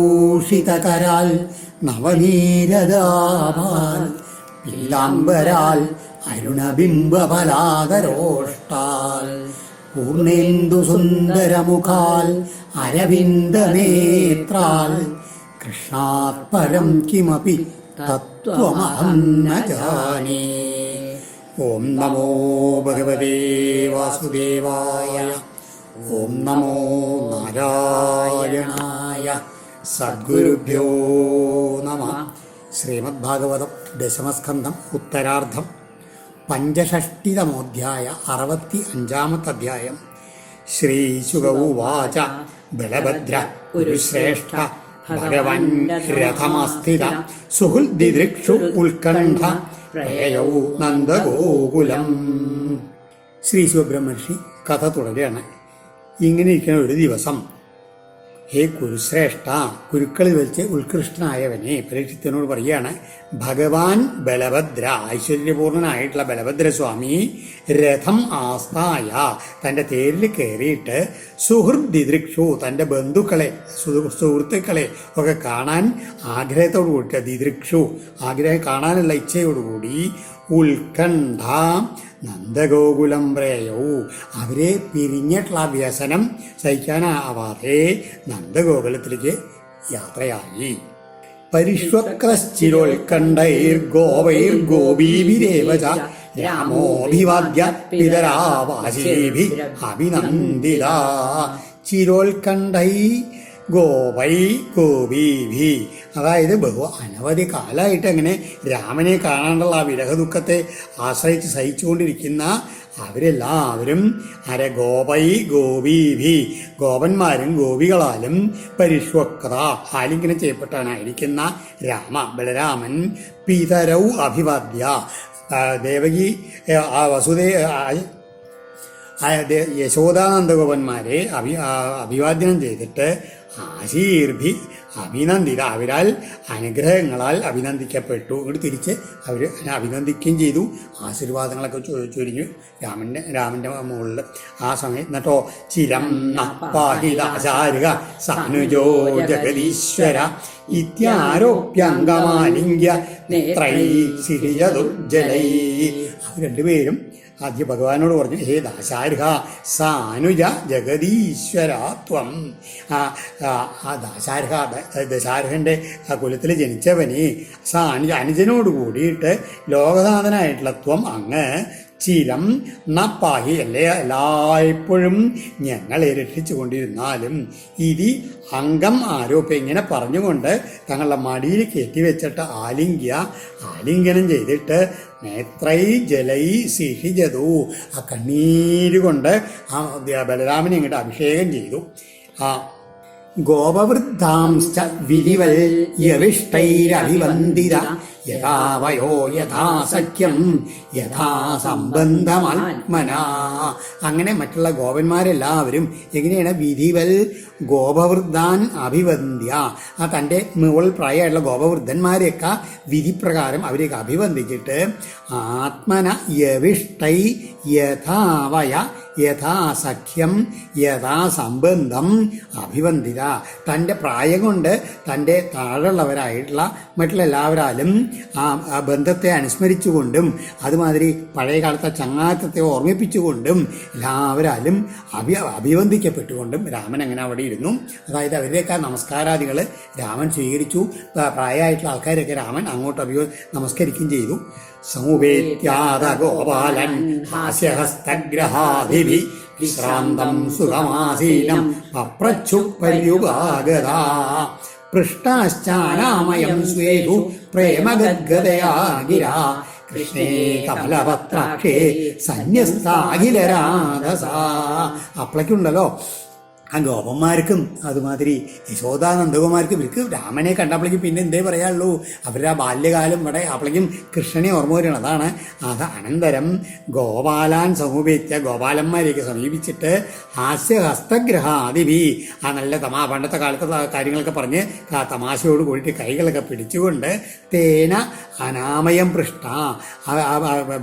വംശീവിഭൂഷിതകരാൽ നവനീരദാപാൽ പീലാംബരാൽ അരുണബിംബഫലാകരോഷ്ടാൽ പൂർണേന്ദു സുന്ദരമുഖാൽ അരവിന്ദനേത്രാൽ കൃഷ്ണാത്പരം കിമപി തത്വമഹം ന ജാനേ ഓം നമോ ഭഗവതേ വാസുദേവായ ഓം നമോ നാരായണായ സദ്ഗുരുഭ്യോ നമ. ശ്രീമദ്ഭാഗവതം ദശമസ്കന്ധം ഉത്തരാർദ്ധം. പഞ്ചഷഷ്ടിതമോധ്യായ അറുപത്തി അഞ്ചാമത്തെ അധ്യായം ശ്രീശുഗൗവാച ബലഭദ്ര ഗുരുശ്രേഷ്ഠ ഭഗവൻ രഥമസ്ഥിത സുഹൃദ്ദിദൃക്ഷു ഉത്കണ്ഠ പ്രയയൗ നന്ദഗോകുലം. ശ്രീ ശിവബ്രഹ്മർഷി കഥ തുടരുകയാണ്. ഇങ്ങനെ ഇരിക്കുന്ന ഒരു ദിവസം ഹേ കുരുശ്രേഷ്ഠ കുരുക്കളിൽ വെച്ച് ഉത്കൃഷ്ടനായവനെ പരീക്ഷത്തിനോട് പറയുകയാണ് ഭഗവാൻ ബലഭദ്ര ഐശ്വര്യപൂർണനായിട്ടുള്ള ബലഭദ്രസ്വാമി രഥം ആസ്ഥായ തന്റെ തേരിൽ കയറിയിട്ട് സുഹൃദ്ദിദൃക്ഷു തന്റെ ബന്ധുക്കളെ സുഹൃ- സുഹൃത്തുക്കളെ ഒക്കെ കാണാൻ ആഗ്രഹത്തോടു കൂടി ദിദൃക്ഷു ആഗ്രഹം കാണാനുള്ള ഇച്ഛയോടുകൂടി ഉത്കണ്ഠ നന്ദഗോകുലം പ്രേയവും അവരെ പിരിഞ്ഞിട്ടുള്ള വ്യസനം സഹിക്കാനാവാതെ നന്ദഗോകുലത്തിലേക്ക് യാത്രയായി. പരിഷ്വക്രശ്ചിരോത്കണ്ഠൈർഗോവൈർ ഗോപീഭിരേവ ച രാമോഭിവാദ്യ പിതരാവാശീഭി അഭിനന്ദിത. ചിരോത്കണ്ഠൈ ഗോപൈ ഗോപീഭി അതായത് ബഹു അനവധി കാലമായിട്ട് അങ്ങനെ രാമനെ കാണാനുള്ള ആ വിരഹ ദുഃഖത്തെ ആശ്രയിച്ച് സഹിച്ചുകൊണ്ടിരിക്കുന്ന അവരെല്ലാവരും അര ഗോപൈ ഗോപീഭി ഗോപന്മാരും ഗോപികളാലും പരിഷ്വക്ത ആലിംഗനം ചെയ്യപ്പെട്ടവനായിരിക്കുന്ന രാമ ബലരാമൻ പിതരൗ അഭിവാദ്യ. ദേവകി വസുദേ യശോദാനന്ദഗോപന്മാരെ അഭി അഭിവാദ്യം ചെയ്തിട്ട് ആശീർഭി അഭിനന്ദിത. അവരാൽ അനുഗ്രഹങ്ങളാൽ അഭിനന്ദിക്കപ്പെട്ടു. ഇങ്ങോട്ട് തിരിച്ച് അവർ അഭിനന്ദിക്കുകയും ചെയ്തു. ആശീർവാദങ്ങളൊക്കെ ചൊരിഞ്ഞു രാമന്റെ രാമന്റെ മുകളിൽ ആ സമയത്ത് എന്നിട്ടോ ചിരം പാഹിതാചാരുക സനുജോ ജഗദീശ്വര ഇത്യാരോപ്യംഗമാലിംഗ്യ നേത്രൈ സിരിജതുർജലൈ അവർ രണ്ടുപേരും ആദ്യ ഭഗവാനോട് പറഞ്ഞു ഹേ ദാശാർഹ സാനുജ ജഗതീശ്വരാത്വം ആ ദാശാർഹ ദശാർഹന്റെ ആ കുലത്തിൽ ജനിച്ചവനെ സാ അനുജ അനുജനോട് കൂടിയിട്ട് ലോകനാഥനായിട്ടുള്ള ത്വം അങ്ങ് ചിരം നപ്പാഹി. അല്ലേ എല്ലായ്പ്പോഴും ഞങ്ങളെ രക്ഷിച്ചു കൊണ്ടിരുന്നാലും ഇതി അംഗം ആരോപ്യം ഇങ്ങനെ പറഞ്ഞുകൊണ്ട് തങ്ങളുടെ മടിയിൽ കയറ്റിവെച്ചിട്ട് ആലിംഗ്യ ആലിംഗനം ചെയ്തിട്ട് നേത്രൈ ജലൈ സിഹിജതു ആ കണ്ണീര് കൊണ്ട് ആ ബലരാമനെ ഇങ്ങോട്ട് അഭിഷേകം ചെയ്തു. ആ ഗോപവൃദ്ധാംശ വിരിവൽ യവിഷ്ടൈരഭിവന്ദിത യഥാ വയോ യഥാ അങ്ങനെ മറ്റുള്ള ഗോപന്മാരെല്ലാവരും എങ്ങനെയാണ് വിധിവൽ ഗോപവൃദ്ധാൻ അഭിവന്ദ്യ ആ തന്റെ മുകൾ പ്രായമായിട്ടുള്ള ഗോപവൃദ്ധന്മാരെയൊക്കെ വിധിപ്രകാരം അവരെയൊക്കെ അഭിവന്ദിച്ചിട്ട് ആത്മന യവിഷ്ടൈ യഥാവയ യഥാസഖ്യം യഥാസംബന്ധം അഭിവന്ദിത. തന്റെ പ്രായം കൊണ്ട് തന്റെ താഴെയുള്ളവരായിട്ടുള്ള മറ്റുള്ള എല്ലാവരാലും ആ ആ ബന്ധത്തെ അനുസ്മരിച്ചുകൊണ്ടും അതുമാതിരി പഴയ കാലത്തെ ചങ്ങാത്തത്തെ ഓർമ്മിപ്പിച്ചുകൊണ്ടും എല്ലാവരാലും അഭി അഭിവന്ദിക്കപ്പെട്ടുകൊണ്ടും രാമൻ അങ്ങനെ അവിടെ ഇരുന്നു. അതായത് അവരുടെയൊക്കെ നമസ്കാരാദികൾ രാമൻ സ്വീകരിച്ചു. പ്ര- പ്രായമായിട്ടുള്ള ആൾക്കാരൊക്കെ രാമൻ അങ്ങോട്ട് അഭിവ നമസ്കരിക്കുകയും ചെയ്തു. സമുപേത്യാത ഗോപാലൻ ഹാസ്യഹസ്തഗ്രഹാഭിഭി വിശ്രാന്തം സുഖമാസീനം അപ്രച്ചു പര്യുപാഗത പൃഷ്ടാശ്ചാനാമയം സ്വേഷു പ്രേമഗദ്ഗതയാ ഗിരാ കൃഷ്ണേ കമലപത്രാക്ഷേ സന്യസ്താഖിലരാധസാ। അപ്പളക്കുണ്ടല്ലോ ആ ഗോപന്മാർക്കും അതുമാതിരി യശോദാ നന്ദകുമാർക്കും ഇവർക്ക് രാമനെ കണ്ടപ്പോഴേക്കും പിന്നെ എന്തേ പറയാനുള്ളൂ. അവരുടെ ആ ബാല്യകാലം ഇവിടെ അപ്പോഴേക്കും കൃഷ്ണനെ ഓർമ്മ വരണം അതാണ് അത് അനന്തരം ഗോപാലാൻ സമീപിച്ച ഗോപാലന്മാരെയൊക്കെ സമീപിച്ചിട്ട് ഹാസ്യഹസ്തഗ്രഹാദിവി. ആ നല്ല തമാ പണ്ടത്തെ കാലത്തെ കാര്യങ്ങളൊക്കെ പറഞ്ഞ് ആ തമാശയോട് കൂടിയിട്ട് കൈകളൊക്കെ പിടിച്ചുകൊണ്ട് തേന അനാമയം പൃഷ്ട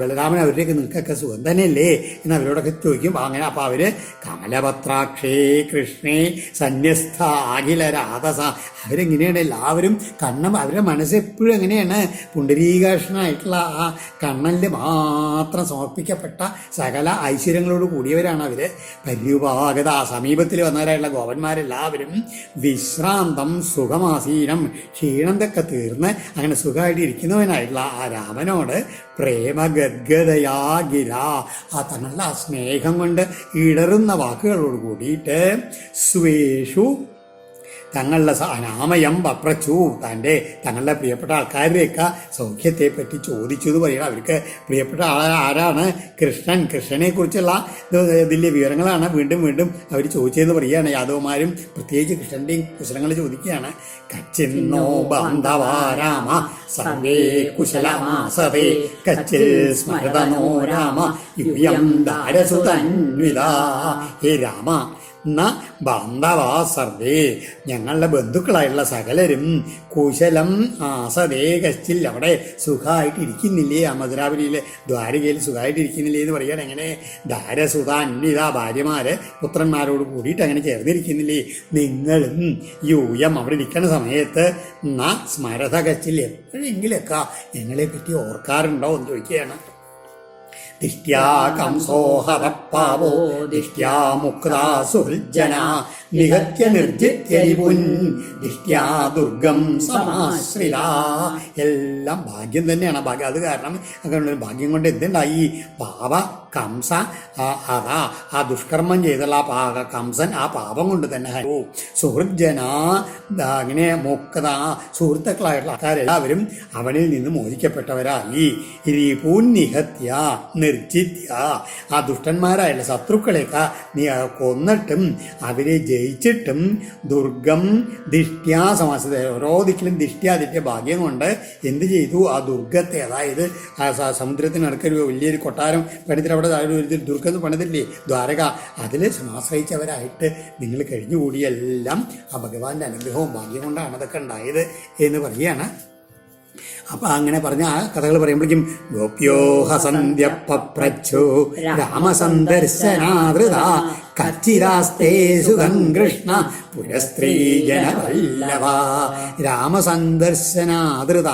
ബലരാമൻ അവരുടെയൊക്കെ നിൽക്കൊക്കെ സുഖം തന്നെയല്ലേ? എന്ന് അവരോടൊക്കെ ചോദിക്കും അങ്ങനെ അപ്പോൾ അവർ കമലപത്രാക്ഷേ കൃഷ്ണേ സന്യസ്ത അഖില രാധസ അവരെങ്ങനെയാണ്? എല്ലാവരും കണ്ണം അവരുടെ മനസ്സ് എപ്പോഴും എങ്ങനെയാണ്? പുണ്ടരീകൃഷ്ണനായിട്ടുള്ള ആ കണ്ണനിൽ മാത്രം സമർപ്പിക്കപ്പെട്ട സകല ഐശ്വര്യങ്ങളോട് കൂടിയവരാണ് അവർ പര്യുപാകത സമീപത്തിൽ വന്നവരായിട്ടുള്ള ഗോപന്മാരെല്ലാവരും വിശ്രാന്തം സുഖമാസീനം ക്ഷീണന്തൊക്കെ തീർന്ന് അങ്ങനെ സുഖമായിട്ട് ഇരിക്കുന്നവനായിട്ടുള്ള ആ രാമനോട് പ്രേമഗദ്ഗതയാകില. തങ്ങളുടെ ആ സ്നേഹം കൊണ്ട് ഇടറുന്ന വാക്കുകളോട് കൂടിയിട്ട് സ്വേഷു തങ്ങളുടെ അനാമയം വപ്രച്ചു. തന്റെ തങ്ങളുടെ പ്രിയപ്പെട്ട ആൾക്കാരുടെയൊക്കെ സൗഖ്യത്തെ പറ്റി ചോദിച്ചു എന്ന് പറയണം അവർക്ക് പ്രിയപ്പെട്ട ആൾ ആരാണ്? കൃഷ്ണൻ. കൃഷ്ണനെ കുറിച്ചുള്ള ഇതിലെ വിവരങ്ങളാണ് വീണ്ടും വീണ്ടും അവർ ചോദിച്ചതെന്ന് പറയുകയാണ്. യാദവന്മാരും പ്രത്യേകിച്ച് കൃഷ്ണന്റെയും കുശലങ്ങൾ ചോദിക്കുകയാണ്. കച്ചിന്നോ ബാന്ധവാരാമ സർവേ കുശലമാസവേ കച്ചിൽ സ്മരതനോ രാമ യുയം ദാരസുതന്വിത. ഹേ രാമ ന സർവേ. ഞങ്ങളുടെ ബന്ധുക്കളായുള്ള സകലരും കുശലം ആസതേ കച്ചിൽ അവിടെ സുഖമായിട്ട് ഇരിക്കുന്നില്ലേ ആ മധുരാപുരിയിലെ ദ്വാരകയിൽ സുഖമായിട്ട് ഇരിക്കുന്നില്ലേ എന്ന് പറയാൻ എങ്ങനെ? ധാരസുത അന്വിത ഭാര്യമാര് പുത്രന്മാരോട് കൂടിയിട്ട് അങ്ങനെ ചേർന്നിരിക്കുന്നില്ലേ? നിങ്ങളും യൂയം അവിടെ ഇരിക്കുന്ന സമയത്ത് ന സ്മരത കച്ചിൽ എപ്പോഴെങ്കിലൊക്കെ ഞങ്ങളെ പറ്റി ഓർക്കാറുണ്ടോ എന്ന് ചോദിക്കുകയാണ്. ദിഷ്ട്യാ കംസോഹവപ്പാവോ ദിഷ്ട്യാ മുക്താ സുഹൃജന നിഹത്യ നിർജിത്യരിപുൻ ദിഷ്ട്യാ ദുർഗം സമാശ്രിത എല്ലാം ഭാഗ്യം തന്നെയാണ്. ഭാഗ്യം അത് കാരണം അങ്ങനെ ഭാഗ്യം കൊണ്ട് എന്തുണ്ടായി? പാവ കംസ അതാ ആ ദുഷ്കർമ്മം ചെയ്തുള്ള ആ പാക കംസൻ ആ പാപം കൊണ്ട് തന്നെ ഹരോ. സുഹൃജന ദാ അങ്ങനെ മുക്ത സുഹൃത്തുക്കളായിട്ടുള്ള ആൾക്കാരെല്ലാവരും അവനിൽ നിന്ന് മോചിക്കപ്പെട്ടവരായി. രീപൂൻ നിഹത്യ നിർജിത്യ. ആ ദുഷ്ടന്മാരായുള്ള ശത്രുക്കളെയൊക്കെ നീ കൊന്നിട്ടും അവരെ ജയിച്ചിട്ടും ദുർഗം ദിഷ്ട്യാ സമാസത ഓരോ ദിക്കിലും ദിഷ്ട്യാദിത്യ ഭാഗ്യം കൊണ്ട് എന്ത് ചെയ്തു? ആ ദുർഗത്തെ അതായത് ആ സമുദ്രത്തിനടുക്കൊരു വലിയൊരു കൊട്ടാരം അവിടെ താഴെ ഒരു ദുർഗം പണിതില്ലേ? ദ്വാരക അതിൽ ആശ്രയിച്ചവരായിട്ട് നിങ്ങൾ കഴിഞ്ഞുകൂടിയെല്ലാം ആ ഭഗവാന്റെ അനുഗ്രഹവും ഭാഗ്യം കൊണ്ടാണ് അതൊക്കെ ഉണ്ടായത് എന്ന് പറയുകയാണ് അപ്പൊ അങ്ങനെ പറഞ്ഞ ആ കഥകൾ പറയുമ്പോഴേക്കും ഗോപ്യോഹ ഹസന്ധ്യപ്പച്ചു രാമസന്ദർശനാതൃത കച്ചിരാസ്തേ സുഖം കൃഷ്ണ പുരസ്ത്രീജനവല്ലവ രാമസന്ദർശനാതൃത.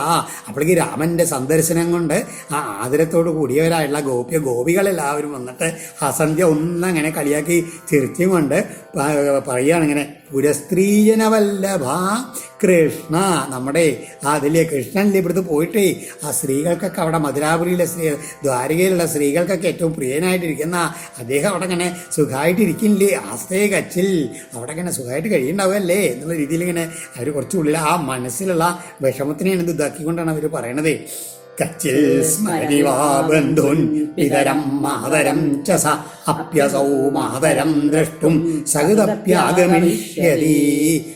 അപ്പോഴേക്ക് രാമന്റെ സന്ദർശനം കൊണ്ട് ആ ആദരത്തോട് കൂടിയവരായുള്ള ഗോപ്യ ഗോപികളെല്ലാവരും വന്നിട്ട് ഹസന്ധ്യ ഒന്നങ്ങനെ കളിയാക്കി ചിരിച്ചും കൊണ്ട് പറയുകയാണിങ്ങനെ പുരസ്ത്രീജനവല്ലഭ കൃഷ്ണ നമ്മുടെ അതിലെ കൃഷ്ണനിൽ ഇവിടുത്തെ പോയിട്ടേ ആ സ്ത്രീകൾക്കൊക്കെ അവിടെ മധുരാപുരിയിലെ സ്ത്രീ ദ്വാരകയിലുള്ള സ്ത്രീകൾക്കൊക്കെ ഏറ്റവും പ്രിയനായിട്ടിരിക്കുന്ന അദ്ദേഹം അവിടെ ഇങ്ങനെ സുഖമായിട്ടിരിക്കില്ലേ ആസ്തേ കച്ചിൽ. അവിടെ ഇങ്ങനെ സുഖമായിട്ട് കഴിയുണ്ടാവുമല്ലേ എന്നുള്ള രീതിയിൽ ഇങ്ങനെ അവർ കുറച്ചുള്ളിൽ ആ മനസ്സിലുള്ള വിഷമത്തിനെയാണ് ഇത് ഇതാക്കിക്കൊണ്ടാണ് അവർ പറയണത്. കച്ചിൽ സ്മരിവാ ബന്ധുൻ പിതരം മാതരം ച സ അപ്യസൗ മാതരം ദ്രഷ്ടും സഹൃദപ്യാഗമിഷ്യതി.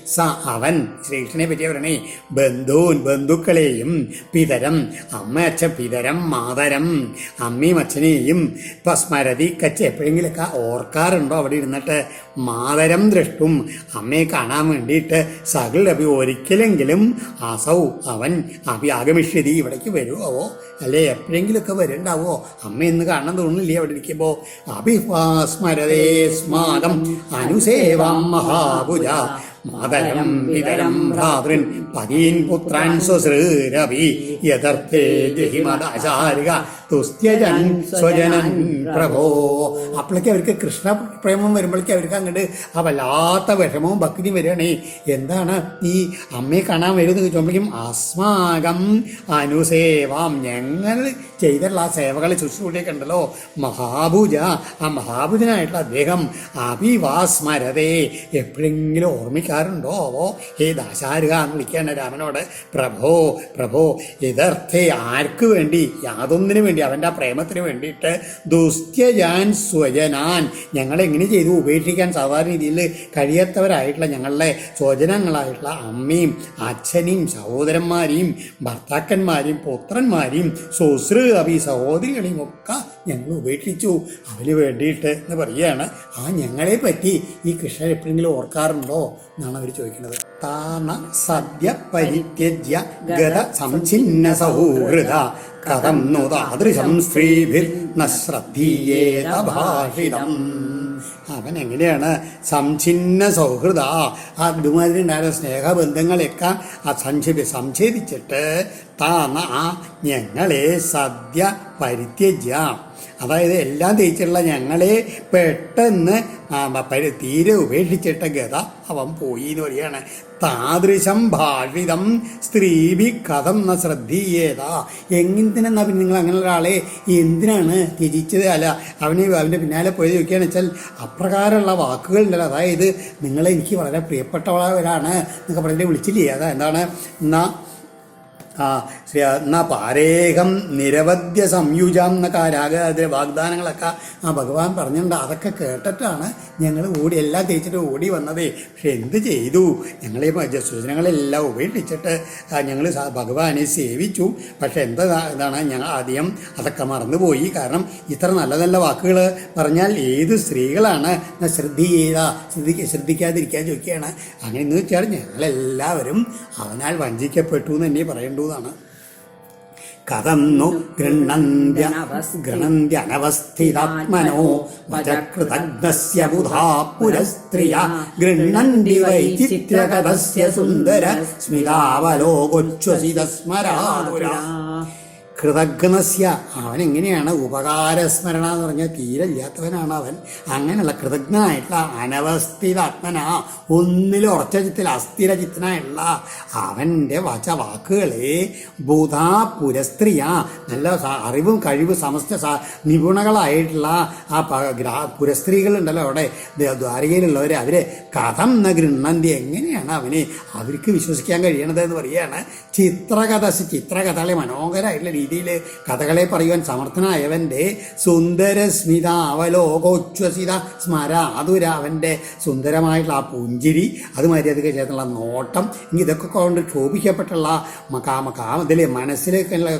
സ അവൻ ശ്രീകൃഷ്ണനെ പറ്റിയ പറയണേ ബന്ധുൻ ബന്ധുക്കളെയും പിതരം അമ്മ അച്ഛൻ പിതരം മാതരം അമ്മയും അച്ഛനെയും ഇപ്പൊ സ്മരതി കച്ച് എപ്പോഴെങ്കിലൊക്കെ ഓർക്കാറുണ്ടോ അവിടെ ഇരുന്നിട്ട്? മാതരം ദ്രഷ്ടും അമ്മയെ കാണാൻ വേണ്ടിയിട്ട് സകൽ അഭി ഒരിക്കലെങ്കിലും അസൗ അവൻ അഭി ആഗമിഷ്യതി ഇവിടേക്ക് വരുമോ അല്ലെ? എപ്പോഴെങ്കിലുമൊക്കെ വരുന്നുണ്ടാവോ അമ്മ ഇന്ന് കാണാൻ തോന്നുന്നില്ലേ അവിടെ ഇരിക്കുമ്പോ? അഭിസ്മരതേ സ്മാദം അനുസേവാം മഹാഭുജ മാതരം പിതരം ഭ്രാതൃൻ പതീൻ പുത്രാൻ സ്വശ്രീരവി യഥർത്ഥേ ജഹിമദാചാരിക. തുസ്ത്യജൻ സ്വജനൻ പ്രഭോ. അപ്പോഴേക്ക് അവർക്ക് കൃഷ്ണ പ്രേമം വരുമ്പോഴേക്ക് അവർക്ക് അങ്ങോട്ട് ആ വല്ലാത്ത വിഷമവും ഭക്തിയും വരികയാണേ. എന്താണ് ഈ അമ്മയെ കാണാൻ വരുന്നത് ചോദിക്കുമ്പോഴേക്കും അസ്മാകം അനുസേവാം. ഞങ്ങൾ ചെയ്തിട്ടുള്ള ആ സേവകളെ ശുശ്രൂഷയൊക്കെ ഉണ്ടല്ലോ. മഹാഭുജ ആ മഹാഭുജനായിട്ടുള്ള അദ്ദേഹം അഭിവാസ്മരതേ. എപ്പോഴെങ്കിലും ഓർമ്മിക്കാറുണ്ടോ? ഓ ഹേ ദാശാരുക എന്ന് വിളിക്കുകയാണ് രാമനോട്. പ്രഭോ പ്രഭോ ഇതർത്ഥേ ആർക്ക് വേണ്ടി യാതൊന്നിനു വേണ്ടി അവന്റെ ആ പ്രേമത്തിന് വേണ്ടിയിട്ട് ദുസ്ത്യജാൻ സ്വജനാൻ. ഞങ്ങളെങ്ങനെ ചെയ്തു ഉപേക്ഷിക്കാൻ സാധാരണ രീതിയിൽ കഴിയാത്തവരായിട്ടുള്ള ഞങ്ങളുടെ സ്വജനങ്ങളായിട്ടുള്ള അമ്മയും അച്ഛനെയും സഹോദരന്മാരെയും ഭർത്താക്കന്മാരെയും പുത്രന്മാരെയും സ്വസൃ അവി സഹോദരികളെയും ഒക്കെ ഞങ്ങൾ ഉപേക്ഷിച്ചു. അവന് വേണ്ടിയിട്ട് എന്ന് പറയുകയാണ്. ആ ഞങ്ങളെ പറ്റി ഈ കൃഷ്ണൻ എപ്പോഴെങ്കിലും ഓർക്കാറുണ്ടോ എന്നാണ് അവർ ചോദിക്കുന്നത്. താന സദ്യ പരിത്യജ്യ ഗത സംഛിന്ന സൗഹൃദ കഥം നു താദൃശം സ്ത്രീഭിർ ന ശ്രദ്ധീയേത ഭാഷിതം. അവൻ എങ്ങനെയാണ്? സംഛിന്ന സൗഹൃദ ആ അതുമാതിരി ഉണ്ടായിരുന്ന സ്നേഹബന്ധങ്ങളെയൊക്കെ ആ സംക്ഷേപി സംഛേദിച്ചിട്ട് താന ഞങ്ങളെ സദ്യ പരിത്യജ്യ. അതായത് എല്ലാം തിരിച്ചുള്ള ഞങ്ങളെ പെട്ടെന്ന് തീരെ ഉപേക്ഷിച്ചിട്ട ഗത അവൻ പോയി എന്ന് പറയാണ്. താദൃശം ഭാഷിതം സ്ത്രീഭി കഥം ന ശ്രദ്ധീയേത. എങ്ങനെന്നാ പിന്നെ നിങ്ങൾ അങ്ങനെ ഒരാളെ എന്തിനാണ് തിരിച്ചത് അല്ല അവന് അവന്റെ പിന്നാലെ പോയത് ചോദിക്കുകയാണെന്ന് വെച്ചാൽ അപ്രകാരമുള്ള വാക്കുകളുണ്ടല്ലോ. അതായത് നിങ്ങൾ എനിക്ക് വളരെ പ്രിയപ്പെട്ടവരാണ് എന്നൊക്കെ പറഞ്ഞിട്ട് വിളിച്ചില്ലേ? അതാ എന്താണ്? എന്നാ ആ ശ്രീ എന്നാ പാരേഹം നിരവധ്യ സംയുജം എന്നൊക്കെ രാഗ അതിലെ വാഗ്ദാനങ്ങളൊക്കെ ആ ഭഗവാൻ പറഞ്ഞിട്ടുണ്ട്. അതൊക്കെ കേട്ടിട്ടാണ് ഞങ്ങൾ ഓടി എല്ലാം തേച്ചിട്ട് ഓടി വന്നതേ. പക്ഷെ എന്ത് ചെയ്തു? ഞങ്ങളെ സൂചനകളെല്ലാം ഉപേക്ഷിച്ചിട്ട് ഞങ്ങൾ ഭഗവാനെ സേവിച്ചു. പക്ഷെ എന്താ ഇതാണ് ഞങ്ങൾ ആദ്യം അതൊക്കെ മറന്നുപോയി. കാരണം ഇത്ര നല്ല നല്ല വാക്കുകൾ പറഞ്ഞാൽ ഏത് സ്ത്രീകളാണ് ശ്രദ്ധി ചെയ്ത ശ്രദ്ധിക്ക ശ്രദ്ധിക്കാതിരിക്കാൻ ചോദിക്കുകയാണ്. അങ്ങനെ എന്ന് വെച്ചാൽ ഞങ്ങളെല്ലാവരും അവനാൽ വഞ്ചിക്കപ്പെട്ടു എന്ന് തന്നെ പറയേണ്ടതാണ് കഥം നു ഗൃണന്ത്യ ഗൃണന്ത്യനവസ്ഥിതാത്മനോ വചകൃതജ്ഞസ്യ ബുധാ പുരസ്ത്രിയ ഗൃണന്തി വൈചിത്രകഥസ്യ സുന്ദര സ്മിതാവലോകൊച്ഛ്വസിത സ്മരാതുരാ കൃതജ്ഞസ്യ. അവൻ എങ്ങനെയാണ് ഉപകാരസ്മരണ എന്ന് പറഞ്ഞാൽ തീരെ ഇല്ലാത്തവനാണ് അവൻ. അങ്ങനെയുള്ള കൃതജ്ഞനായിട്ടുള്ള അനവസ്ഥിതാത്മന ഒന്നിലും ഉറച്ച ചിത്തിൽ അസ്ഥിര ചിത്തനായുള്ള അവന്റെ വച വാക്കുകളെ ബുധാ പുരസ്ത്രീയ നല്ല അറിവും കഴിവ് സമസ്ത നിപുണകളായിട്ടുള്ള ആ പുരസ്ത്രീകളുണ്ടല്ലോ അവിടെ. ദ്വാരകയിലുള്ളവർ അവരെ കഥം ന ഗൃണ്ണന്തി എങ്ങനെയാണ് അവനെ അവർക്ക് വിശ്വസിക്കാൻ കഴിയണത് എന്ന് പറയുകയാണ്. ചിത്രകഥ ചിത്രകഥകളെ മനോഹരമായിട്ടുള്ള രീതിയിൽ കഥകളെ പറയുവാൻ സമർത്ഥനായവന്റെ സുന്ദരസ്മിത അവലോകോച്ഛ്വസിത സ്മര അതുര അവന്റെ സുന്ദരമായിട്ടുള്ള ആ പുഞ്ചിരി അത് മര്യാദയ്ക്ക് ചേർന്നുള്ള നോട്ടം ഇതൊക്കെ കൊണ്ട് ക്ഷോഭിക്കപ്പെട്ടുള്ള മ- കാമ കാമത്തിലെ മനസ്സിലേക്കുള്ള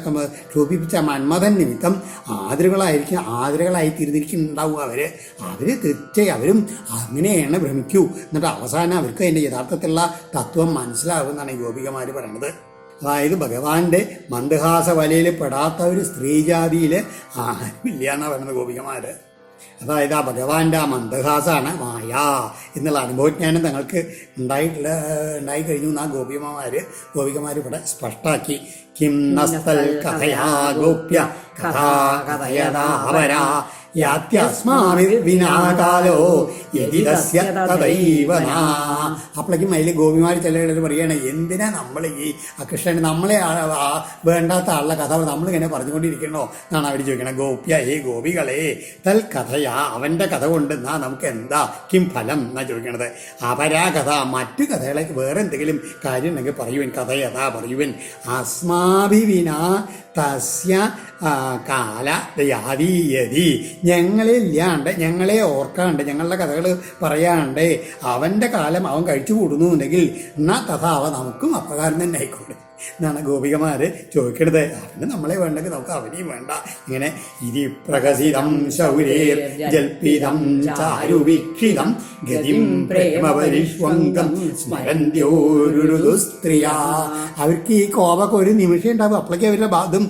ക്ഷോഭിപ്പിച്ച മന്മഥൻ നിമിത്തം ആദരകളായിരിക്കും ആതിരകളായി തീർന്നിരിക്കുന്നുണ്ടാവും അവർ അവർ തീർച്ചയായും അവരും അങ്ങനെയാണ് ഭ്രമിക്കൂ. എന്നിട്ട് അവസാനം അവർക്ക് അതിന്റെ യഥാർത്ഥത്തിലുള്ള തത്വം മനസ്സിലാകുമെന്നാണ് യോഗികമാർ പറയണത്. അതായത് ഭഗവാന്റെ മന്ദഹാസ വലയിൽ പെടാത്ത ഒരു സ്ത്രീജാതിയിൽ ആരുമില്ല പറയുന്നത് ഗോപികമാര്. അതായത് ആ ഭഗവാന്റെ ആ മന്ദഹാസാണ് മായ എന്നുള്ള അനുഭവജ്ഞാനം തങ്ങൾക്ക് ഉണ്ടായിട്ടില്ല ഉണ്ടായി കഴിഞ്ഞു എന്ന് ആ ഗോപികമാര് ഗോപികമാർ ഇവിടെ സ്പഷ്ടാക്കി. കിം നസ്തൽ കഥയാ ഗോപ്യ കഥാ കഥയതാവരാ യാത്യസ്മാവിർ വിനാകാലോ യതിതസ്യ തദൈവ നാ. അപ്പോഴേക്കും അതിൽ ഗോപിമാർ ചിലർ പറയാണ് എന്തിനാ നമ്മൾ ഈ കൃഷ്ണൻ നമ്മളെ വേണ്ടാത്ത ആളുടെ കഥ നമ്മളിങ്ങനെ പറഞ്ഞുകൊണ്ടിരിക്കണോ? എന്നാണ് അവർ ചോദിക്കുന്നത് ഗോപ്യ ഹേ ഗോപികളെ തൽ കഥയാ അവന്റെ കഥ കൊണ്ട് എന്നാ നമുക്ക് എന്താ കിം ഫലം? എന്നാ ചോദിക്കണത്. അപരാ കഥ മറ്റു കഥകളെ വേറെ എന്തെങ്കിലും കാര്യം ഉണ്ടെങ്കിൽ പറയുവൻ കഥയതാ പറയുവൻ. അസ്മാഭിവിനാ തസ്യ കാല യാതീയതി ഞങ്ങളെ ഇല്ലാണ്ട് ഞങ്ങളെ ഓർക്കാണ്ട് ഞങ്ങളുടെ കഥകൾ പറയാണ്ട് അവന്റെ കാലം അവൻ കഴിച്ചു കൂടുന്നുണ്ടെങ്കിൽ എന്നാ കഥ അവ നമുക്കും അപ്രകാരം തന്നെ ആയിക്കോട്ടെ. എന്നാണ് ഗോപികമാര് ചോദിക്കരുത് അവന് നമ്മളെ വേണ്ടെങ്കിൽ നമുക്ക് അവനെയും വേണ്ട. ഇങ്ങനെ ഇരി പ്രകസിതം ശൗരേ ജൽപിതം ചാരുവീക്ഷിതം ഗതിം പ്രേമപരിഷ്വംഗം സ്മരന്ത്യോരു സ്ത്രീയ അവർക്ക് ഈ കോപമൊക്കെ ഒരു നിമിഷം ഉണ്ടാവും. അപ്പോഴേക്കും അവരുടെ ബാധം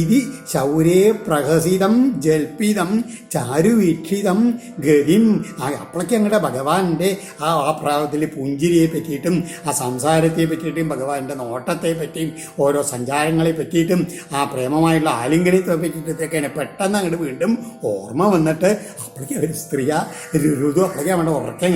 ഇതി ശൗരേ പ്രഹസിതം ജൽപിതം ചാരുവീക്ഷിതം ഗതിം. അപ്പോഴേക്കും അങ്ങയുടെ ഭഗവാന്റെ ആ ആ പ്രാവത്തിൽ പുഞ്ചിരിയെ പറ്റിയിട്ടും ആ സംസാരത്തെ പറ്റിയിട്ടും ഭഗവാന്റെ നോട്ടത്തെ പറ്റിയും ഓരോ സഞ്ചാരങ്ങളെ പറ്റിയിട്ടും ആ പ്രേമമായുള്ള ആലിംഗനത്തെ പറ്റിയിട്ടൊക്കെയാണ് പെട്ടെന്ന് അങ്ങോട്ട് വീണ്ടും ഓർമ്മ വന്നിട്ട് അപ്പോഴേക്കും ഒരു സ്ത്രീയ ഋതു അപ്പോഴേക്കും അവിടെ ഉറക്കം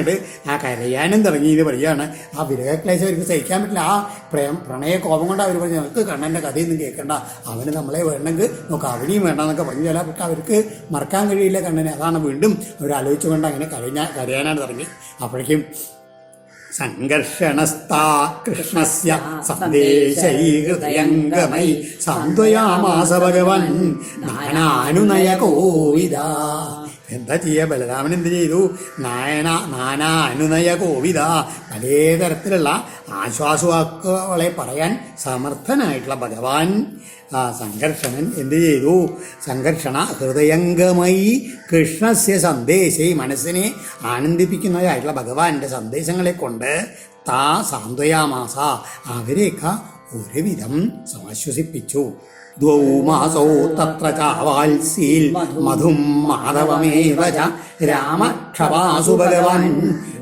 ആ കരയാനും തുടങ്ങി എന്ന് പറയുകയാണ് ആ വിരഹക്ലേശം അവർക്ക് സഹിക്കാൻ പറ്റില്ല. ആ പ്രേം പ്രണയ കോപം കൊണ്ട് അവർ പറഞ്ഞു നമുക്ക് കണ്ണന്റെ കഥയൊന്നും കേൾക്കണ്ട. അവന് നമ്മളെ വേണമെങ്കിൽ നമുക്ക് അവനെയും വേണ്ടെന്നൊക്കെ പറഞ്ഞു. ചില അവർക്ക് മറക്കാൻ കഴിയില്ല കണ്ണനെ. അതാണ് വീണ്ടും അവർ ആലോചിച്ചുകൊണ്ട് അങ്ങനെ കരയാൻ കരയാനാണ് തുടങ്ങി. അപ്പോഴേക്കും സംഘർഷണസ്താ കൃഷ്ണസ്യ സന്ദേശൈ ഹൃദയംഗമൈ സാന്ത്വയാമാസ ഭഗവൻ നാനാനുനയ കോവിദ. എന്താ ചെയ്യുക ബലരാമൻ എന്ത് ചെയ്തു? നായന നാനാ അനുനയ കോവിത പലതരത്തിലുള്ള ആശ്വാസവാക്കുകളെ പറയാൻ സമർത്ഥനായിട്ടുള്ള ഭഗവാൻ സംഘർഷണൻ എന്ത് ചെയ്തു? സംഘർഷണ ഹൃദയംഗമായി കൃഷ്ണസ്യ സന്ദേശേ മനസ്സിനെ ആനന്ദിപ്പിക്കുന്നതായിട്ടുള്ള ഭഗവാന്റെ സന്ദേശങ്ങളെ കൊണ്ട് താ സാന്ത്വയാമാസ. അവരെയൊക്കെ ഒരുവിധം സമാശ്വസിപ്പിച്ചു ദ്വൗ മധും മാധവമേവ ച രാമക്ഷവാസു ഭഗവാൻ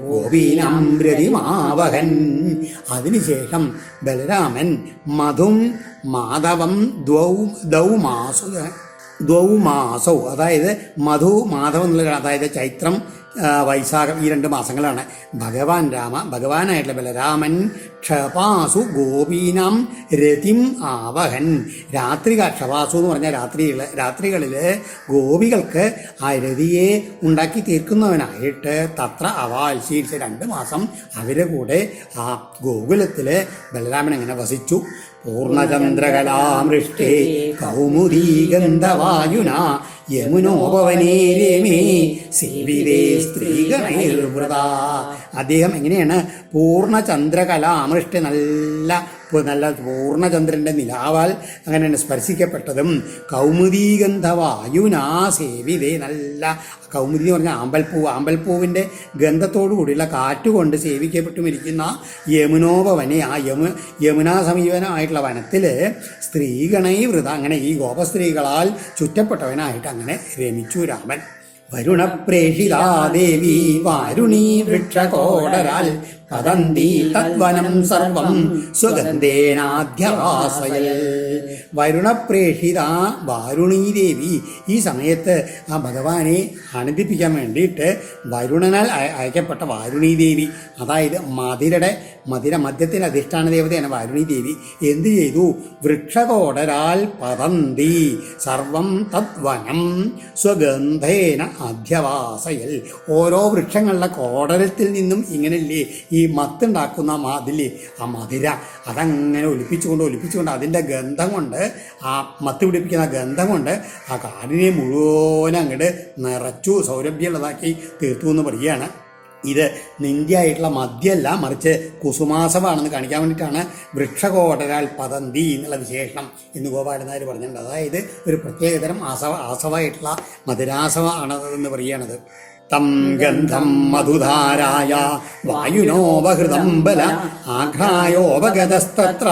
ഗോപീനാം രതിമാവഹൻ. അതിനുശേഷം ബലരാമൻ മധും മാധവം ദ്വൗ മാസു അതായത് മധു മാധവം എന്നുള്ള അതായത് ചൈത്രം വൈശാഖം ഈ രണ്ട് മാസങ്ങളാണ്. ഭഗവാൻ രാമ ഭഗവാനായിട്ടുള്ള ബലരാമൻ ക്ഷപാസു ഗോപീനാം രതിം ആവഹൻ. രാത്രിക ക്ഷപാസു എന്ന് പറഞ്ഞാൽ രാത്രികൾ രാത്രികളിൽ ഗോപികൾക്ക് ആ രതിയെ ഉണ്ടാക്കി തീർക്കുന്നവനായിട്ട് തത്ര അവാൽശീലിച്ച് രണ്ട് മാസം അവരുടെ കൂടെ ആ ഗോകുലത്തിൽ ബലരാമൻ അങ്ങനെ വസിച്ചു. പൂർണചന്ദ്രകലാമൃഷ്ടേ കൗമുദീഗന്ധവായുന യമുനോപവനേ അദ്ദേഹം എങ്ങനെയാണ്? പൂർണചന്ദ്രകലാമൃഷ്ടി നല്ല നല്ല പൂർണചന്ദ്രന്റെ നിലാവാൽ അങ്ങനെ സ്പർശിക്കപ്പെട്ടതും. കൗമുദീഗന്ധവായുനാ സേവിതേ നല്ല കൗമുദി എന്ന് പറഞ്ഞാൽ ആമ്പൽപ്പൂവ്. ആമ്പൽപ്പൂവിന്റെ ഗന്ധത്തോടു കൂടിയുള്ള കാറ്റുകൊണ്ട് സേവിക്കപ്പെട്ടുമിരിക്കുന്ന യമുനോപവനെ ആ യമു യമുനാ സമീപനമായിട്ടുള്ള വനത്തിൽ സ്ത്രീഗണൈ വൃത. അങ്ങനെ ഈ ഗോപസ്ത്രീകളാൽ ചുറ്റപ്പെട്ടവനായിട്ട് അങ്ങനെ രമിച്ചു രാമൻ. വരുണപ്രേഷിതാ ദേവി വാരുണീ വൃക്ഷകോടരാൽ പതന്തി തദ്വനം സർവം സുഗന്ധേനാധ്യവാസയൽ വരുണപ്രേഷിത വാരുണീ ദേവി ഈ സമയത്ത് ആ ഭഗവാനെ ആനന്ദിപ്പിക്കാൻ വേണ്ടിയിട്ട് വരുണനാൽ അയ- അയക്കപ്പെട്ട വാരുണീ ദേവി അതായത് മതിരയുടെ മതിര മദ്യത്തിന്റെ അധിഷ്ഠാന ദേവതയാണ് വാരുണി ദേവി എന്തു ചെയ്തു? വൃക്ഷകോടരാൽ പതന്തി സർവം തദ്വനം സ്വഗന്ധേന അധ്യവാസയൽ ഓരോ വൃക്ഷങ്ങളുടെ കോടരത്തിൽ നിന്നും ഇങ്ങനെയല്ലേ ഈ മത്തുണ്ടാക്കുന്ന മതിൽ ആ മതിര അതങ്ങനെ ഒലിപ്പിച്ചുകൊണ്ട് ഒലിപ്പിച്ചുകൊണ്ട് അതിന്റെ ഗന്ധം കൊണ്ട് ആ മത്ത് പിടിപ്പിക്കുന്ന ഗന്ധം കൊണ്ട് ആ കാടിനെ മുഴുവൻ അങ്ങോട്ട് നിറച്ചു സൗരഭ്യമുള്ളതാക്കി തീർത്തു എന്ന് പറയുകയാണ്. ഇത് നിന്ദ്യായിട്ടുള്ള മദ്യമല്ല മറിച്ച് കുസുമാസമാണെന്ന് കാണിക്കാൻ വേണ്ടിയിട്ടാണ് വൃക്ഷകോടരാൽ പതന്തി എന്നുള്ള വിശേഷണം എന്ന് ഗോപാലനാർ പറഞ്ഞിട്ടുണ്ട്. അതായത് ഒരു പ്രത്യേകതരം ആസവ ആസവായിട്ടുള്ള മധുരാസവ ആണതെന്ന് പറയുകയാണത്. തം ഗന്ധം മധുധാരായ വായുനോപഹൃതം ബല ആഘ്രായോപഗതസ്തത്ര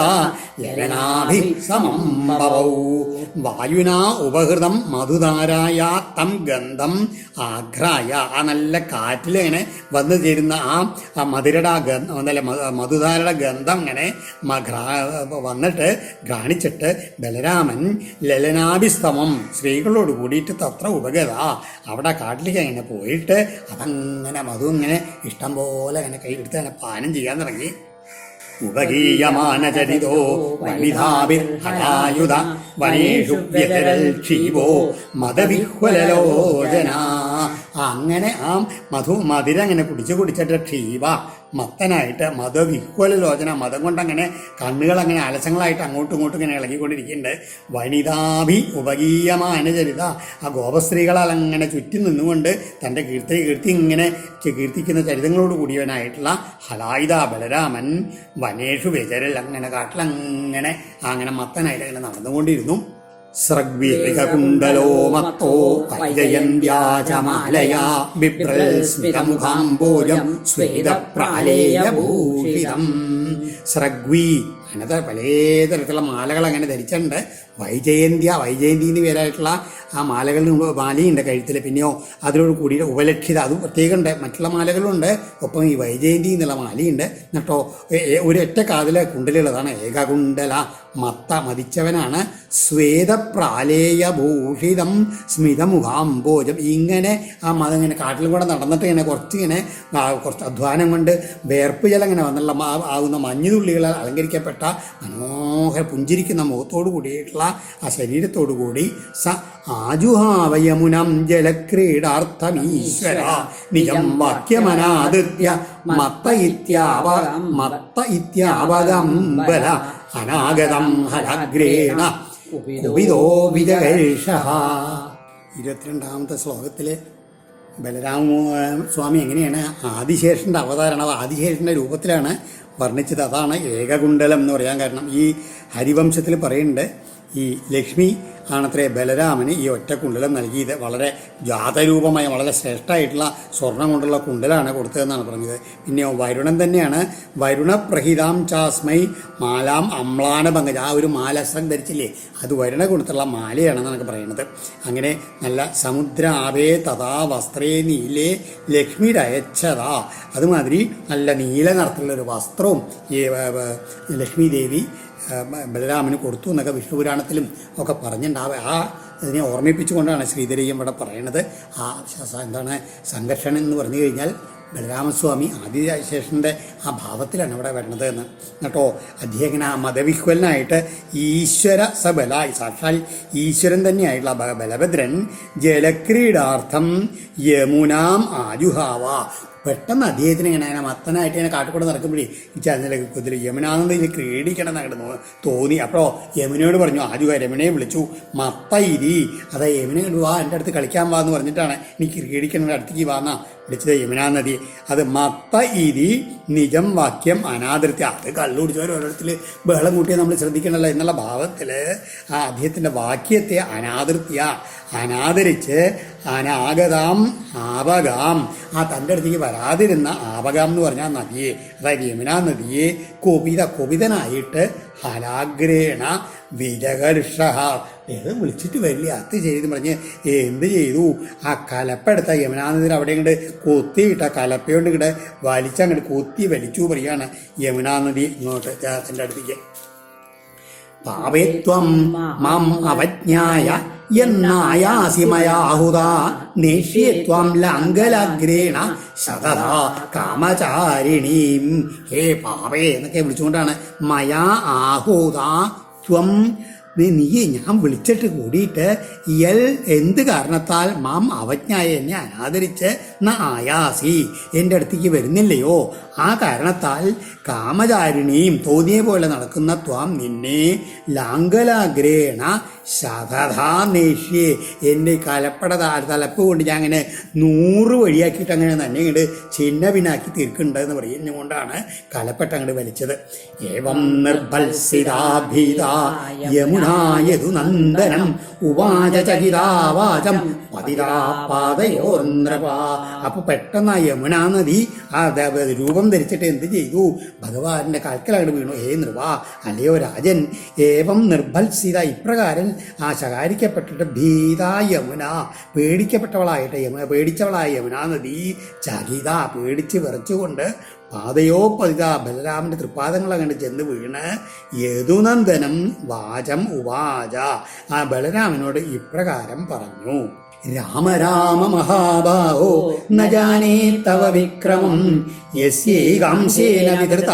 യവനാഭി സമം ഭവൗ. വായുനാ ഉപഹൃതം മധുധാരായ തം ഗന്ധം ആഘ്രായ. ആ നല്ല കാറ്റിലിങ്ങനെ വന്നു ചേരുന്ന ആ മധുരയുടെ ഗന്ധം നല്ല മധുധാരയുടെ ഗന്ധം മഘ്രാ വന്നിട്ട് കാണിച്ചിട്ട് ബലരാമൻ ലലനാഭിസ്തമം സ്ത്രീകളോട് കൂടിയിട്ട് തത്ര ഉപഗത. അവിടെ കാട്ടിലേക്ക് അങ്ങനെ പോയിട്ട് അതങ്ങനെ മധു ഇങ്ങനെ ഇഷ്ടം പോലെ അങ്ങനെ കൈയെടുത്ത് അങ്ങനെ പാനം ചെയ്യാൻ തുടങ്ങി. ഉപഗീയമാനചരിതോ വനിതാഭിർഹരായുധ വനേഷു വ്യതരൽ ക്ഷീവോ മതവിഹ്വലലോചന. അങ്ങനെ ആ മധു മധുര അങ്ങനെ കുടിച്ചു കുടിച്ചിട്ട് ക്ഷീവ മത്തനായിട്ട് മതവിഹ്വലലോചന മതം കൊണ്ടങ്ങനെ കണ്ണുകൾ അങ്ങനെ അലസങ്ങളായിട്ട് അങ്ങോട്ടും ഇങ്ങോട്ടും ഇങ്ങനെ ഇളകിക്കൊണ്ടിരിക്കുന്നുണ്ട്. വനിതാഭി ഉപഗീയമാനചരിത ആ ഗോപസ്ത്രീകളാൽ അങ്ങനെ ചുറ്റി നിന്നുകൊണ്ട് തന്റെ കീർത്തി കീർത്തി ഇങ്ങനെ കീർത്തിക്കുന്ന ചരിതങ്ങളോട് കൂടിയവനായിട്ടുള്ള ഹലായുധ ബലരാമൻ വനേഷു വ്യചരൽ അങ്ങനെ കാട്ടിലങ്ങനെ അങ്ങനെ മത്തനായിട്ട് അങ്ങനെ നടന്നുകൊണ്ടിരുന്നു. സ്രഗ്വേകകുണ്ടലോ മത്തോ വിപ്രസ്മിതമുഖാംബോജം സ്വേദപ്രാലേയഭൂഷിതം. സ്രഗ്വി അങ്ങനത്തെ പലതരത്തിലുള്ള മാലകൾ അങ്ങനെ ധരിച്ചിട്ടുണ്ട്. വൈജയന്ത്യ വൈജയന്തി എന്ന് പേരായിട്ടുള്ള ആ മാലകളിൽ മാലയുണ്ട് കഴുത്തിൽ പിന്നെയോ അതിനോട് കൂടി ഉപലക്ഷിത അതും പ്രത്യേകമുണ്ട്. മറ്റുള്ള മാലകളുണ്ട്. ഒപ്പം ഈ വൈജയന്തി എന്നുള്ള മാലയുണ്ട്. എന്നിട്ടോ എ- എ- ഒരു ഒറ്റ കാതിലെ കുണ്ടലുള്ളതാണ്. ഏകകുണ്ടല മത്ത മതിച്ചവനാണ്. ശ്വേതപ്രാലേയ ഭൂഷിതം സ്മിതമുഖാംബോജം. ഇങ്ങനെ ആ മതം ഇങ്ങനെ കാട്ടിൽ കൂടെ നടന്നിട്ട് ഇങ്ങനെ കുറച്ച് ഇങ്ങനെ കുറച്ച് അധ്വാനം കൊണ്ട് വേർപ്പ് ജലം ഇങ്ങനെ വന്നുള്ള ആകുന്ന മഞ്ഞുതുള്ളികളാൽ അലങ്കരിക്കപ്പെട്ട മനോഹര പുഞ്ചിരിക്കുന്ന മുഖത്തോടു കൂടിയിട്ടുള്ള ആ കൂടി സ ആജുഹാവയമുനം ജലക്രീഡാർത്ഥമീശ്വര നിജം വാക്യമനാദിത്യ മത്ത ഇത്യാവ മത്ത ഇത്യാവഗംബല അനാഗതം ഹരഗ്രേണ കുപിതോ വിജകർഷ ഇരുപത്തിരണ്ടാമത്തെ ശ്ലോകത്തിൽ ബലരാമ സ്വാമി എങ്ങനെയാണ് ആദിശേഷന്റെ അവതാരണം ആദിശേഷന്റെ രൂപത്തിലാണ് വർണിച്ചത്? അതാണ് ഏകകുണ്ടലം എന്ന് പറയാൻ കാരണം. ഈ ഹരിവംശത്തിൽ പറയുന്നുണ്ട് ഈ ലക്ഷ്മി ആണത്രേ ബലരാമന് ഈ ഒറ്റ കുണ്ടലം നൽകിയത് വളരെ ജാതരൂപമായ വളരെ ശ്രേഷ്ഠമായിട്ടുള്ള സ്വർണം കൊണ്ടുള്ള കുണ്ടലാണ് കൊടുത്തതെന്നാണ് പറഞ്ഞത്. പിന്നെ വരുണൻ തന്നെയാണ് വരുണപ്രഹിതാം ചാസ്മൈ മാലാം അമ്ലാന ഭംഗജ ആ ഒരു മാലസ്ത്രം ധരിച്ചില്ലേ അത് വരുണ കൊടുത്തുള്ള മാലയാണെന്നാണ് പറയുന്നത് അങ്ങനെ നല്ല സമുദ്ര ആവേ തഥാ വസ്ത്രേ നീലേ ലക്ഷ്മിയുടെ അയച്ചതാ അതുമാതിരി നല്ല നീല നിറത്തിലുള്ള ഒരു വസ്ത്രവും ഈ ലക്ഷ്മി ദേവി ബലരാമന് കൊടുത്തു എന്നൊക്കെ വിഷ്ണു പുരാണത്തിലും ഒക്കെ പറഞ്ഞിട്ടുണ്ടാവുക ആ ഇതിനെ ഓർമ്മിപ്പിച്ചുകൊണ്ടാണ് ശ്രീധരയും ഇവിടെ പറയണത്. ആ എന്താണ് സംഘർഷണം എന്ന് പറഞ്ഞു കഴിഞ്ഞാൽ ബലരാമസ്വാമി ആദിശേഷന്റെ ആ ഭാവത്തിലാണ് ഇവിടെ വരുന്നത് എന്ന്. എന്നിട്ടോ അദ്ദേഹം ആ മതവിഹ്വലനായിട്ട് ഈശ്വര സബല സാക്ഷാൽ ഈശ്വരൻ തന്നെയായിട്ടുള്ള ബലഭദ്രൻ ജലക്രീഡാർത്ഥം യമുനാം ആജുഹാവ. പെട്ടെന്ന് അദ്ദേഹത്തിന് ഇങ്ങനെ അങ്ങനെ മത്തനായിട്ട് ഇങ്ങനെ കാട്ടിക്കൂടെ നടക്കുമ്പോഴേ ഈ ചന്ദ്രലേക്ക് കുതിര യമുനാനന്ദ ഇതിൽ ക്രീഡിക്കണം എന്നങ്ങോട്ട് തോന്നി. അപ്പോൾ യമുനയോട് പറഞ്ഞു ആദ്യം രമണയെ വിളിച്ചു. മത്ത ഇരി. അതാ യമുന വാ എന്റെ അടുത്ത് കളിക്കാൻ വാ എന്ന് പറഞ്ഞിട്ടാണ് എനിക്ക് ക്രീഡിക്കണം അടുത്തേക്ക് വാന്നാ വിളിച്ചത് യമുനാ നദി അത് മത്ത ഇരി നിജം വാക്യം അനാദൃത്യ. അത് കള്ളുപിടിച്ചവർ ഓരോരുത്തർ ബഹളം കൂട്ടിയാൽ നമ്മൾ ശ്രദ്ധിക്കണമല്ലോ എന്നുള്ള ഭാവത്തിൽ ആ അദ്ദേഹത്തിന്റെ വാക്യത്തെ അനാദൃത്യ അനാദരിച്ച് അനാഗതാം ആപകാം. ആ തന്റെ അടുത്തേക്ക് വരാതിരുന്ന ആപകം എന്ന് പറഞ്ഞാൽ നദിയെ അതായത് യമുന നദിയെ കോപിത കോപിതനായിട്ട് ഹലാഗ്രേണ വിരകർഷ ഏത് വിളിച്ചിട്ട് വലിയ അത് ചെയ്ത് പറഞ്ഞ് എന്ത് ചെയ്തു? ആ കലപ്പെടുത്ത യമുനാ നദിയിൽ അവിടെ ഇങ്ങോട്ട് കൊത്തിയിട്ട കലപ്പയോണ്ട് ഇങ്ങോട്ട് വലിച്ചങ്ങോട്ട് കൊത്തി വലിച്ചു പറയാണ് യമുനാനദി ഇങ്ങോട്ട് അദ്ദേഹത്തിന്റെ അടുത്തേക്ക്. പാപേത്വം മാം അവജ്ഞായ എന്നായാസിമയാഹുത. നേഷ്യത്വം കാമചാരിണീം. ഹേ പാപേ എന്നൊക്കെ വിളിച്ചുകൊണ്ടാണ്. മയാ ആഹൂത ത്വം. നീ ഞാൻ വിളിച്ചിട്ട് കൂടിയിട്ട് എൽ എന്ത് കാരണത്താൽ മാം അവജ്ഞായ എന്നെ അനാദരിച്ച് ന ആയാസി? എന്റെ അടുത്തേക്ക് വരുന്നില്ലയോ? ആ കാരണത്താൽ കാമചാരിണിയും തോന്നിയ പോലെ നടക്കുന്ന ത്വാം നിന്നെ ലാംഗലാഗ്രേണ ശതധാ നേഷ്യെ എന്റെ കലപ്പട തലപ്പ് കൊണ്ട് ഞാൻ അങ്ങനെ നൂറ് വഴിയാക്കിയിട്ട് അങ്ങനെ തന്നെ ഇങ്ങോട്ട് ചിന്ന പിന്നാക്കി തീർക്കുന്നുണ്ടെന്ന് പറയുന്നത് കൊണ്ടാണ് കലപ്പെട്ട അങ്ങോട്ട് വലിച്ചത്. ഏവം നിർഭത്സിതാഭീത യമുനായതു നന്ദനം ഉവാച ചകിതാവാചം പതിരാ പാതയോർന്ദ്രപ. അപ്പൊ പെട്ടെന്ന് ആ യമുനാ നദി ആ രൂപം ധരിച്ചിട്ട് എന്ത് ചെയ്തു? ഭഗവാന്റെ കാൽക്കലങ്ങട് വീണു. ഹേ നൃവാ അല്ലയോ രാജൻ ഏവം നിർഭത്സിത ഇപ്രകാരം ആ ശകാരിക്കപ്പെട്ടിട്ട് ഭീത യമുന പേടിക്കപ്പെട്ടവളായിട്ട് യമുന പേടിച്ചവളായ യമുന നദി ചകിത പേടിച്ച് വിറച്ചുകൊണ്ട് പാതയോ പതിത ബലരാമന്റെ തൃപ്പാദങ്ങൾ അങ്ങനെ ചെന്ന് വീണ് യദുനന്ദനം വാചം ഉവാച. ആ ബലരാമനോട് ഇപ്രകാരം പറഞ്ഞു. രാമ രാമ മഹാബാഹോ ന ജാനേ തവ വിക്രമം യസ്യേകാംശേന വിധൃത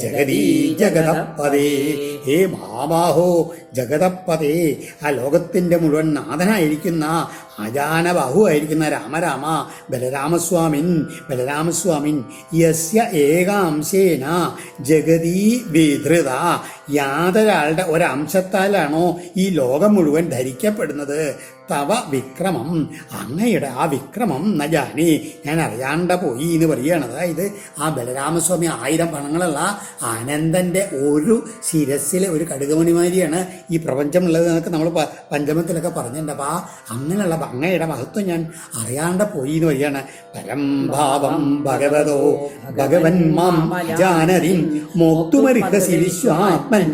ജഗതീ ജഗതപ്പതേ. ഹേ മാമാഹോ ജഗതപ്പതേ. ആ ലോകത്തിന്റെ മുഴുവൻ നാഥനായിരിക്കുന്ന അജാനബാഹുവായിരിക്കുന്ന രാമരാമ ബലരാമസ്വാമിൻ ബലരാമസ്വാമിൻ. യസ്യ ഏകാംശേന ജഗതീ വിധൃത. യാതൊരാളുടെ ഒരംശത്താലാണോ ഈ ലോകം മുഴുവൻ ധരിക്കപ്പെടുന്നത്? തവ വിക്രമം. അങ്ങയുടെ ആ വിക്രമം നജാനി ജാനി. ഞാൻ അറിയാണ്ട പോയി എന്ന് പറയുകയാണ് അതായത് ആ ബലരാമസ്വാമി ആയിരം പണങ്ങളുള്ള ആനന്ദന്റെ ഒരു ശിരസിലെ ഒരു കടുകമണിമാരിയാണ് ഈ പ്രപഞ്ചമുള്ളത് എന്നൊക്കെ നമ്മൾ പഞ്ചമത്തിലൊക്കെ പറഞ്ഞിട്ടുണ്ട്. അപ്പോൾ ആ അങ്ങനെയുള്ള അങ്ങയുടെ മഹത്വം ഞാൻ അറിയാണ്ട പോയി എന്ന് പറയുകയാണ് പരംഭാവം ഭഗവതോ ഭഗവൻ മാം ജാനതി മോക്തുമർഹസി വിശ്വാത്മൻ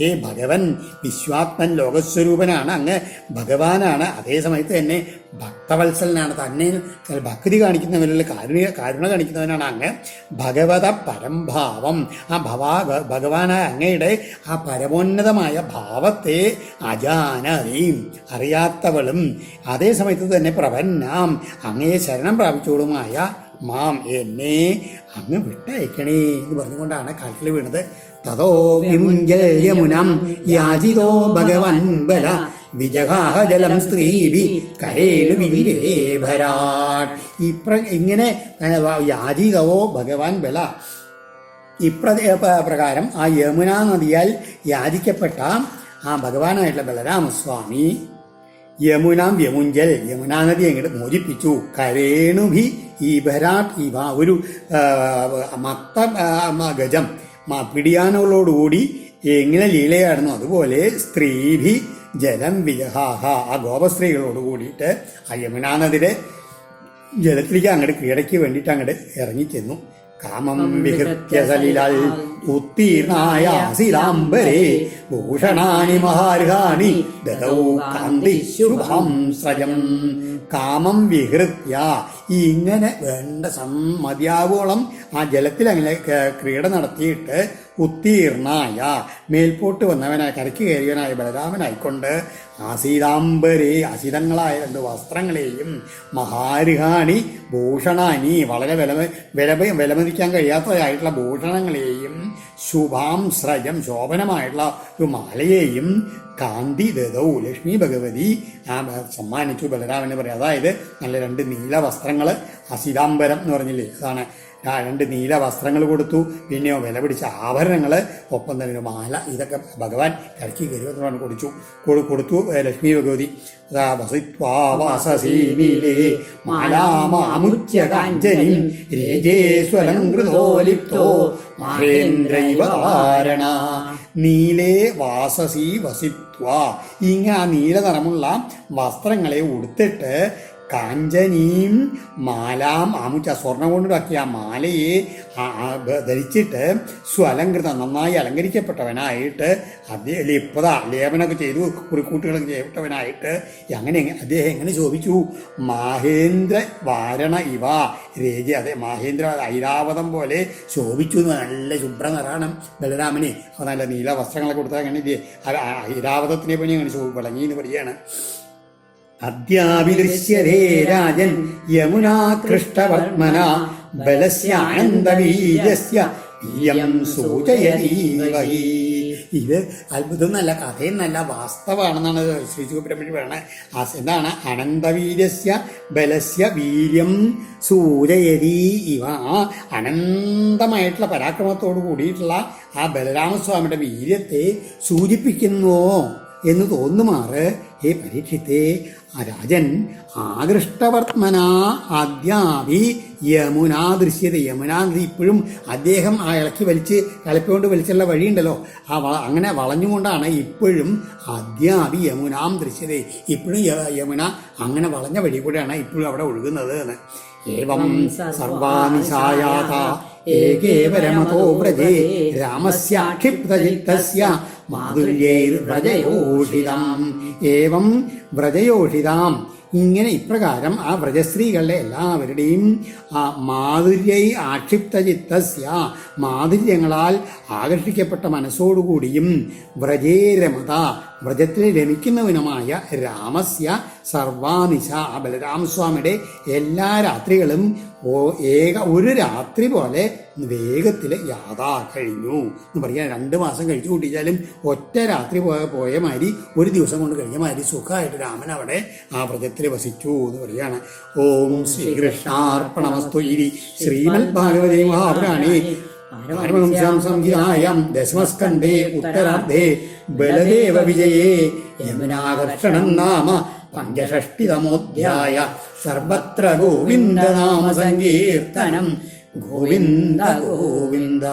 ഹേ ഭഗവൻ വിശ്വാത്മൻ ലോകസ്വരൂപനാണ് അങ്ങ് ഭഗവാനാണ്. അതേ സമയത്ത് തന്നെ ഭക്തവത്സലനാണ്. തന്നെ ഭക്തി കാണിക്കുന്നവരിൽ കാരുണ്യ കാരുണ കാണിക്കുന്നവനാണ് അങ്ങ് ഭഗവത പരംഭാവം ആ ഭവാ ഭഗവാനായ അങ്ങയുടെ ആ പരമോന്നതമായ ഭാവത്തെ അജാനറിയും അറിയാത്തവളും. അതേ സമയത്ത് തന്നെ പ്രപന്നാം അങ്ങയെ ശരണം പ്രാപിച്ചവളുമായ മാം എന്നെ അങ്ങ് വിട്ടയക്കണേ എന്ന് പറഞ്ഞുകൊണ്ടാണ് കാട്ടിൽ വീണത്. തതോ യമുനം യാചിതോ ഭഗവൻ ബല വിജഹാഹ ജലം സ്ത്രീഭി കരേണു വിവിരേഭരാട് ഇപ്ര ഇങ്ങനെ യാചിതവോ ഭഗവാൻ ബല. ഇപ്ര പ്രകാരം ആ യമുന നദിയാൽ യാചിക്കപ്പെട്ട ആ ഭഗവാനായിട്ടുള്ള ബലരാമസ്വാമി യമുനാം യമുഞ്ചൽ യമുനാ നദി അങ്ങോട്ട് മോചിപ്പിച്ചു. ഈ ആ, മത്ത ഒരു മ- ഗജം. പിടിയാനുകളോടുകൂടി എങ്ങനെ ലീലയായിരുന്നു അതുപോലെ സ്ത്രീഭി ജലം വിജഹാഹ ആ ഗോപസ്ത്രീകളോട് കൂടിയിട്ട് ആ യമുനാ നദിയുടെ ജലത്തിലേക്ക് അങ്ങോട്ട് കീഴടയ്ക്ക് വേണ്ടിയിട്ട് അങ്ങോട്ട് ഇറങ്ങിച്ചെന്നു. കാമം വിഹൃത്യ സലിലാൽ ഉത്തീർണായ ശിലാംബരേ ഭൂഷണാനി മഹാർഹാണി ദതൗ കാന്തി ശുഭം ശ്രജം കാമം വിഹൃത്യ ഇങ്ങനെ വേണ്ട സമ്മതിയാവോളം ആ ജലത്തിൽ അങ്ങനെ ക്രീഡ നടത്തിയിട്ട് ഉത്തീർണായ മേൽപോട്ട് വന്നവനായ കരയ്ക്ക് കയറിയവനായ ബലരാമനായിക്കൊണ്ട് ആസീതാംബരെ അസിതങ്ങളായ രണ്ട് വസ്ത്രങ്ങളെയും മഹാരുഹാണി ഭൂഷണാനി വളരെ വില വില വിലമതിക്കാൻ കഴിയാത്തതായിട്ടുള്ള ഭൂഷണങ്ങളെയും ശുഭാം സ്രജം ശോഭനമായിട്ടുള്ള ഒരു മാലയെയും കാന്തി ദതൗ ലക്ഷ്മി ഭഗവതി സമ്മാനിച്ചു. ബലരാമന് പറയാം. അതായത് നല്ല രണ്ട് നീല വസ്ത്രങ്ങൾ അസിതാംബരം എന്ന് പറഞ്ഞില്ലേ? അതാണ്. രണ്ട് നീല വസ്ത്രങ്ങൾ കൊടുത്തു. പിന്നെയോ വില പിടിച്ച ആഭരണങ്ങൾ ഒപ്പം തന്നെ ഒരു മാല. ഇതൊക്കെ ഭഗവാൻ കിടക്കി കരുവത്തോടാണ് കൊടുത്തു. കൊടു- കൊടുത്തു ലക്ഷ്മി ഭഗവതി. നീലേ വാസസി വസിത്വ. ഇങ്ങനെ ആ നീല നിറമുള്ള വസ്ത്രങ്ങളെ ഉടുത്തിട്ട് കാഞ്ചനീം മാലാം ആമുച്ച സ്വർണം കൊണ്ടുണ്ടാക്കിയ ആ മാലയെ ധരിച്ചിട്ട് സ്വലങ്കൃതം നന്നായി അലങ്കരിക്കപ്പെട്ടവനായിട്ട് അദ്ദേഹം ലിപ്ത ലേപനമൊക്കെ ചെയ്തു കുറിക്കൂട്ടുകളൊക്കെ ചെയ്യപ്പെട്ടവനായിട്ട് അങ്ങനെ അദ്ദേഹം എങ്ങനെ ശോഭിച്ചു? മാഹേന്ദ്ര വാരണ ഇവ രേജ അതെ മാഹേന്ദ്ര ഐരാവതം പോലെ ശോഭിച്ചു നല്ല ശുഭ്രനിറാണം ബലരാമനെ. അപ്പോൾ നല്ല നീല വസ്ത്രങ്ങളൊക്കെ കൊടുത്താൽ അങ്ങനെ ഐരാവതത്തിനെ പണി അങ്ങനെ വിളങ്ങി എന്ന് പറയുകയാണ്. അദ്യാവിദൃശ്യതേ രാജൻ ഇയം സൂചയതീവഹി ഇത് അത്ഭുതം നല്ല കഥയും നല്ല വാസ്തവാണെന്നാണ് ശ്രീ സുബ്രഹ്മണ്യം പറയുന്നത്. ആ എന്താണ്? അനന്തവീര്യസ്യ ബലസ്യ വീര്യം സൂചയതി ഇവ. അനന്തമായിട്ടുള്ള പരാക്രമത്തോട് കൂടിയിട്ടുള്ള ആ ബലരാമസ്വാമിയുടെ വീര്യത്തെ സൂചിപ്പിക്കുന്നുവോ എന്ന് തോന്നുമാറ്. ഹേ പരീക്ഷിത്തെ രാജൻ ആകൃഷ്ടവർത്തമന ആദ്യാവി യമുനാ ദൃശ്യത. യമുനാ നദി ഇപ്പോഴും അദ്ദേഹം ആ ഇളക്കി വലിച്ച് കളിപ്പുകൊണ്ട് വലിച്ചുള്ള വഴിയുണ്ടല്ലോ. ആ അങ്ങനെ വളഞ്ഞുകൊണ്ടാണ് ഇപ്പോഴും അദ്യാവി യമുനാം ദൃശ്യത. ഇപ്പോഴും യമുന അങ്ങനെ വളഞ്ഞ വഴി കൂടെയാണ് ഇപ്പോഴും അവിടെ ഒഴുകുന്നത് എന്ന്. ഏവം एकेव ഏകേവരമതോ വ്രജേ रामस्याक्षिप्तचित्तस्य മാധുര്യൈർവ്രജയോഷിതാം ഏവം വ്രജയോഷിതാം ഇങ്ങനെ ഇപ്രകാരം ആ വ്രജസ്ത്രീകളുടെ എല്ലാവരുടെയും ആ മാധുര്യൈ ആക്ഷിപ്തചിത്തസ്യ മാധുര്യങ്ങളാൽ ആകർഷിക്കപ്പെട്ട മനസ്സോടുകൂടിയും വ്രജേ രമത വ്രജത്തിൽ രമിക്കുന്നവനുമായ രാമസ്യ സർവാനിശ ബലരാമസ്വാമിയുടെ എല്ലാ രാത്രികളും ഏക ഒരു രാത്രി പോലെ വേഗത്തിൽ യാതാ കഴിഞ്ഞു. എന്ന് പറയാൻ രണ്ട് മാസം കഴിച്ചു കൂട്ടിച്ചാലും ഒറ്റ രാത്രി പോയ പോയ മാതിരി ഒരു ദിവസം കൊണ്ട് കഴിഞ്ഞ മാതിരി സുഖമായിട്ട് രാമൻ അവിടെ ആ വ്രജത്തിൽ വസിച്ചു എന്ന് പറയാണ്. ഓം ശ്രീകൃഷ്ണാർപ്പണമസ്തു ഇരി ശ്രീമദ് ഭാഗവതേ മഹാപുരാണേ. പാരമഹംസ്യാം സംഹിതായാം ദശമസ്കന്ധേ ഉത്തരാർദ്ധേ ബലദേവ വിജയേ യമുനാകർഷണം നാമ പഞ്ചഷഷ്ടിതമോധ്യായ സർവത്ര ഗോവിന്ദനാമ സങ്കീർത്തനം ഗോവിന്ദ ഗോവിന്ദ